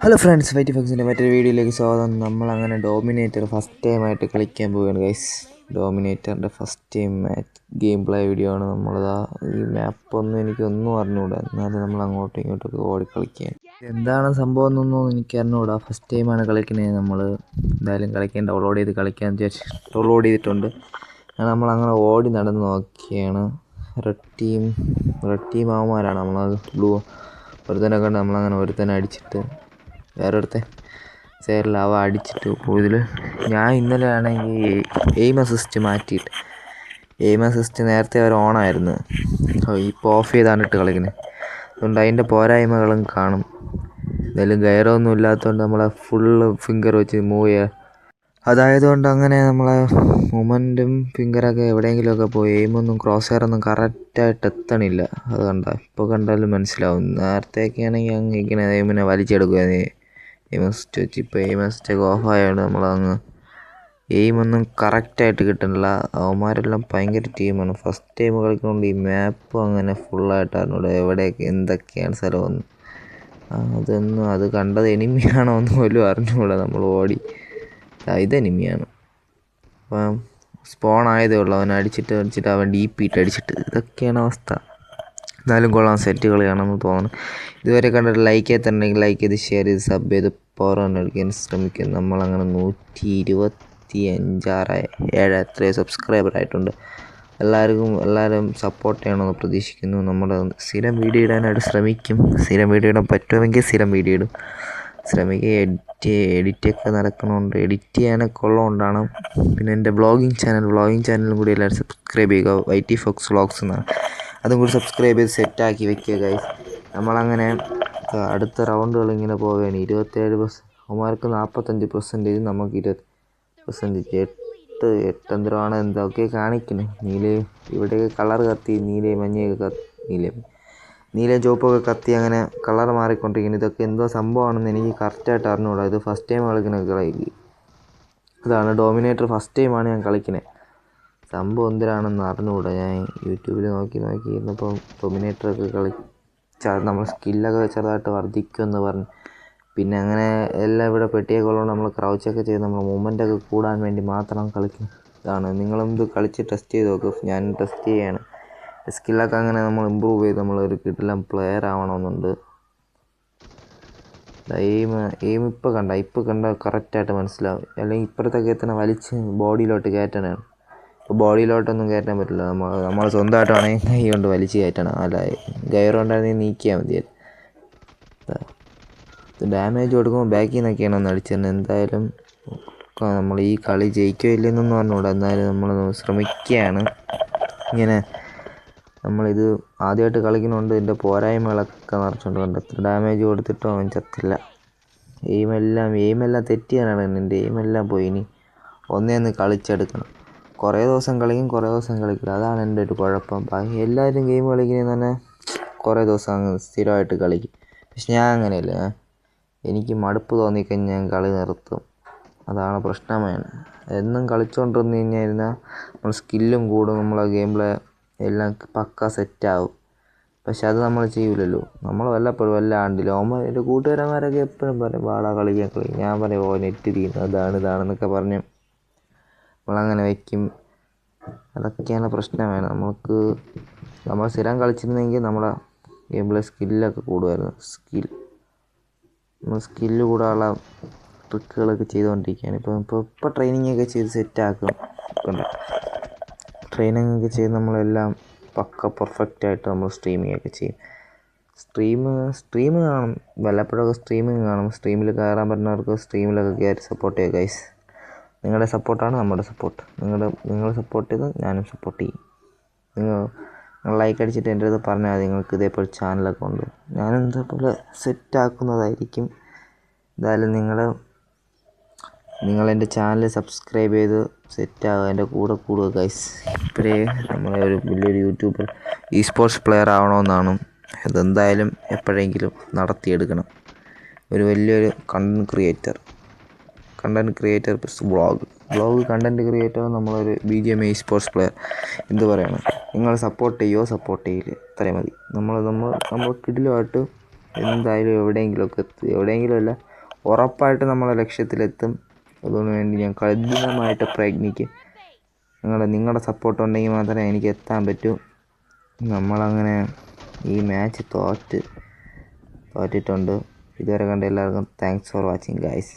Hello friends white ഫക്സിന്റെ മറ്റൊരു വീഡിയോയിലേക്ക് സ്വാഗതം. നമ്മളങ്ങനെ ഡോമിനേറ്റർ ഫസ്റ്റ് ടൈമായിട്ട് കളിക്കാൻ പോവുകയാണ് guys ഡോമിനേറ്ററിന്റെ first time match game play video ആണ് നമ്മളിതാ ഈ മാപ്പ് ഒന്നും എനിക്കൊന്നും അറിഞ്ഞുകൂടാ എന്നാലും നമ്മൾ അങ്ങോട്ടും ഇങ്ങോട്ടൊക്കെ ഓടി കളിക്കുകയാണ്. എന്താണ് സംഭവം എന്നൊന്നും എനിക്ക് അറിഞ്ഞുകൂടാ ഫസ്റ്റ് ടൈമാണ് കളിക്കുന്നത് നമ്മൾ എന്തായാലും കളിക്കാൻ ഡൗൺലോഡ് ചെയ്ത് കളിക്കാൻ വിചാരിച്ച് ഡൗൺലോഡ് ചെയ്തിട്ടുണ്ട്. നമ്മളങ്ങനെ ഓടി നടന്ന് നോക്കിയാണ്. റെഡ് ടീം റെഡ് ടീം ആവുമാരാണ് നമ്മൾ ബ്ലൂ ഒരുത്തനെ കണ്ട് നമ്മളങ്ങനെ ഒരുത്തനെ അടിച്ചിട്ട് വേറൊരുത്തൻ. സൈഡിൽ അവ അടിച്ചിട്ട് കൂടുതൽ ഞാൻ ഇന്നലെ ആണെങ്കിൽ എയിം അസിസ്റ്റ് മാറ്റിയിട്ട്. എയിം അസിസ്റ്റ് നേരത്തെ അവർ ഓണായിരുന്നു ഇപ്പോൾ ഓഫ് ചെയ്താണ് ഇട്ട് കളിക്കുന്നത് അതുകൊണ്ട് അതിന്റെ പോരായ്മകളും കാണും. എന്തായാലും ഗയറൊന്നും ഇല്ലാത്തതുകൊണ്ട് നമ്മളെ ഫുള്ള് ഫിംഗർ വെച്ച് മൂവ് ചെയ്യുക അതായതുകൊണ്ട് അങ്ങനെ നമ്മളെ മൊമെന്റും ഫിംഗറൊക്കെ എവിടെയെങ്കിലുമൊക്കെ പോയി. എയിമൊന്നും ക്രോസ് ഹെയറൊന്നും കറക്റ്റായിട്ട് എത്തണില്ല. അത് കണ്ട ഇപ്പോൾ കണ്ടാലും മനസ്സിലാവും. നേരത്തെയൊക്കെ ആണെങ്കിൽ അങ്ങ് എയിമിനെ വലിച്ചെടുക്കുക എയിമസ്റ്റ് മിസ്റ്റേക്ക് ഇപ്പോൾ എയിമസ്റ്റൊക്കെ ഓഫ് ആയാണ് നമ്മളങ്ങ് എയിമൊന്നും കറക്റ്റായിട്ട് കിട്ടണില്ല അവന്മാരെല്ലാം ഭയങ്കര ടീമാണ് ഫസ്റ്റ് ടൈം കളിക്കുന്നതുകൊണ്ട് ഈ മാപ്പ് അങ്ങനെ ഫുള്ളായിട്ട് അറിഞ്ഞൂടെ എവിടെയൊക്കെ എന്തൊക്കെയാണ് സ്ഥലമെന്ന് അതൊന്നും അത് കണ്ടത് എനിമിയാണോ എന്ന് പോലും അറിഞ്ഞുകൂടാ നമ്മൾ ഓടി ഇത് എനിമിയാണ് അപ്പം സ്പോൺ ആയതേ ഉള്ളൂ അവൻ അടിച്ചിട്ട് അടിച്ചിട്ട് അവൻ ഡീപ്പ് ഇട്ട് അടിച്ചിട്ട്। ഇതൊക്കെയാണ് അവസ്ഥ. എന്നാലും കൊള്ളാം സെറ്റ് കളിയാണെന്ന് തോന്നുന്നു. ഇതുവരെ കണ്ടിട്ട് ലൈക്ക് ചെയ്തിട്ടുണ്ടെങ്കിൽ ലൈക്ക് ചെയ്ത് ഷെയർ ചെയ്ത് സബ് ചെയ്ത് പവർ എടുക്കാൻ ശ്രമിക്കും നമ്മളങ്ങനെ നൂറ്റി ഇരുപത്തി അഞ്ചാറ് ഏഴ് എത്രയോ സബ്സ്ക്രൈബർ ആയിട്ടുണ്ട്. എല്ലാവർക്കും എല്ലാവരും സപ്പോർട്ട് ചെയ്യണമെന്ന് പ്രതീക്ഷിക്കുന്നു. നമ്മുടെ സ്ഥിരം വീഡിയോ ഇടാനായിട്ട് ശ്രമിക്കും. സ്ഥിരം വീഡിയോ ഇടാൻ പറ്റുമെങ്കിൽ സ്ഥിരം വീഡിയോ ഇടും. ശ്രമിക്കുക എഡിറ്റ് എഡിറ്റൊക്കെ നടക്കണമുണ്ട് എഡിറ്റ് ചെയ്യാനൊക്കെ ഉള്ളതുകൊണ്ടാണ് പിന്നെ എന്റെ വ്ളോഗിങ് ചാനൽ വ്ളോഗിങ് ചാനലും കൂടി എല്ലാവരും സബ്സ്ക്രൈബ് ചെയ്യുക. വൈ ടി ഫോക്സ് വ്ളോഗ്സ് എന്നാണ്. അതും കൂടി സബ്സ്ക്രൈബ് ചെയ്ത് സെറ്റാക്കി വെക്കുക ഗൈസ് നമ്മളങ്ങനെ അടുത്ത റൗണ്ടുകൾ ഇങ്ങനെ പോവുകയാണ്. ഇരുപത്തേഴ് പെർസെന്റ് അവന്മാർക്ക് നാൽപ്പത്തഞ്ച് പെർസെന്റേജ് നമുക്ക് ഇരുപത് പെർസെന്റേജ് എട്ട് എട്ടെന്തരമാണ് എന്തൊക്കെ കാണിക്കുന്നത് നീലേ ഇവിടെയൊക്കെ കളർ കത്തി നീലേ മഞ്ഞയൊക്കെ കത്തി നീലേ നീല ചുവപ്പൊക്കെ കത്തി അങ്ങനെ കളർ മാറിക്കൊണ്ടിരിക്കുന്നു. ഇതൊക്കെ എന്തോ സംഭവമാണെന്ന് എനിക്ക് കറക്റ്റായിട്ട് അറിഞ്ഞുകൂടാ ഇത് ഫസ്റ്റ് ടൈം കളിക്കുന്ന കളി. ഇതാണ് ഡോമിനേറ്റർ ഫസ്റ്റ് ടൈമാണ് ഞാൻ കളിക്കുന്നത് സംഭവം എന്തിനാണെന്ന് അറിഞ്ഞുകൂടാ. ഞാൻ യൂട്യൂബിൽ നോക്കി നോക്കി ഇരുന്നപ്പോൾ ഡൊമിനേറ്ററൊക്കെ കളി നമ്മൾ സ്കില്ലൊക്കെ ചെറുതായിട്ട് വർദ്ധിക്കുമെന്ന് പറഞ്ഞു. പിന്നെ അങ്ങനെ എല്ലാം ഇവിടെ പെട്ടിയൊക്കെ ഉള്ളതുകൊണ്ട് നമ്മൾ ക്രൗച്ചൊക്കെ ചെയ്ത് നമ്മൾ മൂവ്മെന്റൊക്കെ കൂടാൻ വേണ്ടി മാത്രം കളിക്കും. ഇതാണ്. നിങ്ങളും ഇത് കളിച്ച് ടെസ്റ്റ് ചെയ്ത് നോക്കും. ഞാൻ ടെസ്റ്റ് ചെയ്യാണ്. സ്കില്ലൊക്കെ അങ്ങനെ നമ്മൾ ഇമ്പ്രൂവ് ചെയ്ത് നമ്മൾ ഒരു കിട്ടില്ല പ്ലെയർ ആവണമെന്നുണ്ട്. എയിം എയിം ഇപ്പോൾ കണ്ട ഇപ്പോൾ കണ്ട കറക്റ്റായിട്ട് മനസ്സിലാവും. അല്ലെങ്കിൽ ഇപ്പുറത്തൊക്കെ എത്തണ വലിച്ച് ബോഡിയിലോട്ട് കയറ്റണതാണ്. ഇപ്പോൾ ബോഡിയിലോട്ടൊന്നും കയറ്റാൻ പറ്റില്ല. നമ്മൾ നമ്മൾ സ്വന്തമായിട്ടാണെങ്കിൽ കൈ കൊണ്ട് വലിച്ച് കയറ്റണം. അല്ല ഗയർ കൊണ്ടായിരുന്നെങ്കിൽ നീക്കിയാൽ മതി ഡാമേജ് കൊടുക്കുമ്പോൾ ബാക്കിൽ നിന്നൊക്കെയാണ് ഒന്ന് അടിച്ചത് എന്തായാലും നമ്മൾ ഈ കളി ജയിക്കോ ഇല്ലെന്നൊന്നും പറഞ്ഞുകൂടാ. എന്നാലും നമ്മൾ ശ്രമിക്കുകയാണ്. ഇങ്ങനെ നമ്മളിത് ആദ്യമായിട്ട് കളിക്കുന്നുണ്ട്. ഇതിന്റെ പോരായ്മകളൊക്കെ നിറച്ചുകൊണ്ട് കണ്ട് എത്ര ഡാമേജ് കൊടുത്തിട്ടും അവൻ ചത്തില്ല. എയിമെല്ലാം എയിമെല്ലാം തെറ്റിയാണ് എന്റെ എയിമെല്ലാം പോയി. ഇനി ഒന്നേന്ന് കളിച്ചെടുക്കണം. കുറേ ദിവസം കളിക്കും കുറേ ദിവസം കളിക്കില്ല. അതാണ് എന്റെ ഒരു കുഴപ്പം. ബാക്കി എല്ലാവരും ഗെയിം കളിക്കുന്നത് തന്നെ കുറേ ദിവസം അങ്ങ് സ്ഥിരമായിട്ട് കളിക്കും. പക്ഷെ ഞാൻ അങ്ങനെയല്ല. എനിക്ക് മടുപ്പ് തോന്നിക്കഴിഞ്ഞാൽ ഞാൻ കളി നിർത്തും. അതാണ് പ്രശ്നമാണ് എന്നും കളിച്ചുകൊണ്ടിരുന്ന് കഴിഞ്ഞാൽ നമ്മൾ സ്കില്ലും കൂടും നമ്മളെ ഗെയിമിലെ എല്ലാം പക്ക സെറ്റാവും പക്ഷെ അത് നമ്മൾ ചെയ്യൂലല്ലോ. നമ്മൾ വല്ലപ്പോഴും വല്ല ആണ്ടില്ല ഓമ എന്റെ കൂട്ടുകാരന്മാരൊക്കെ എപ്പോഴും പറയും വാടാ കളിക്കാൻ കളി ഞാൻ പറയും ഓ നെറ്റ് തീരുന്നു അതാണ് ഇതാണെന്നൊക്കെ പറഞ്ഞ് നമ്മളങ്ങനെ വയ്ക്കും. അതൊക്കെയാണ് പ്രശ്നമാണ് നമുക്ക് നമ്മൾ സ്ഥിരം കളിച്ചിരുന്നെങ്കിൽ നമ്മളെ ഗെയിമിലെ സ്കില്ലൊക്കെ കൂടുമായിരുന്നു. സ്കിൽ നമ്മൾ സ്കില്ല് കൂടാനുള്ള ട്രിക്കുകളൊക്കെ ചെയ്തുകൊണ്ടിരിക്കുകയാണ്. ഇപ്പോൾ ഇപ്പോൾ ഇപ്പോൾ ട്രെയിനിങ് ഒക്കെ ചെയ്ത് സെറ്റാക്കും ട്രെയിനിങ് ഒക്കെ ചെയ്ത് നമ്മളെല്ലാം പക്ക പെർഫെക്റ്റ് ആയിട്ട് നമ്മൾ സ്ട്രീമിംഗ് ഒക്കെ ചെയ്യും. സ്ട്രീം സ്ട്രീം കാണും. വല്ലപ്പോഴൊക്കെ സ്ട്രീമിങ് കാണും. സ്ട്രീമിൽ കയറാൻ പറ്റുന്നവർക്ക് സ്ട്രീമിലൊക്കെ കയറി സപ്പോർട്ട് ചെയ്യുക ഗൈസ് നിങ്ങളുടെ സപ്പോർട്ടാണ് നമ്മുടെ സപ്പോർട്ട് നിങ്ങളുടെ നിങ്ങൾ സപ്പോർട്ട് ചെയ്ത് ഞാനും സപ്പോർട്ട് ചെയ്യും. നിങ്ങൾ നിങ്ങൾ ലൈക്ക് അടിച്ചിട്ട് എന്റെ അടുത്ത് പറഞ്ഞാൽ മതി നിങ്ങൾക്ക് ഇതേപോലെ ചാനലൊക്കെ ഉണ്ട്. ഞാനും ഇതേപോലെ സെറ്റാക്കുന്നതായിരിക്കും എന്തായാലും നിങ്ങൾ നിങ്ങളെന്റെ ചാനൽ സബ്സ്ക്രൈബ് ചെയ്ത് സെറ്റാകുക എന്റെ കൂടെ കൂടുക ഗൈസ് ഇപ്പോഴേ നമ്മളെ ഒരു വലിയൊരു യൂട്യൂബർ ഇ സ്പോർട്സ് പ്ലെയർ ആവണമെന്നാണ്. ഇതെന്തായാലും എപ്പോഴെങ്കിലും നടത്തിയെടുക്കണം. ഒരു വലിയൊരു content creator content creator plus blog blog content creator നമ്മളൊരു B G M I sports player എന്ത് പറയണം? നിങ്ങൾ സപ്പോർട്ട് ചെയ്യുമോ സപ്പോർട്ട് ചെയ്യില്ല. ഇത്രയും മതി. നമ്മൾ നമ്മൾ നമ്മൾ കിടിലുമായിട്ട് എന്തായാലും എവിടെയെങ്കിലുമൊക്കെ എവിടെയെങ്കിലും അല്ല ഉറപ്പായിട്ട് നമ്മളെ ലക്ഷ്യത്തിലെത്തും. അതുകൊണ്ട് വേണ്ടി ഞാൻ കഠിനമായിട്ട് പ്രയത്നിക്കും. നിങ്ങളുടെ നിങ്ങളുടെ സപ്പോർട്ട് ഉണ്ടെങ്കിൽ മാത്രമേ എനിക്ക് എത്താൻ പറ്റൂ. നമ്മളങ്ങനെ ഈ മാച്ച് തോറ്റ് തോറ്റിട്ടുണ്ട്. ഇതുവരെ കണ്ട എല്ലാവർക്കും താങ്ക്സ് ഫോർ വാച്ചിങ് ഗൈസ്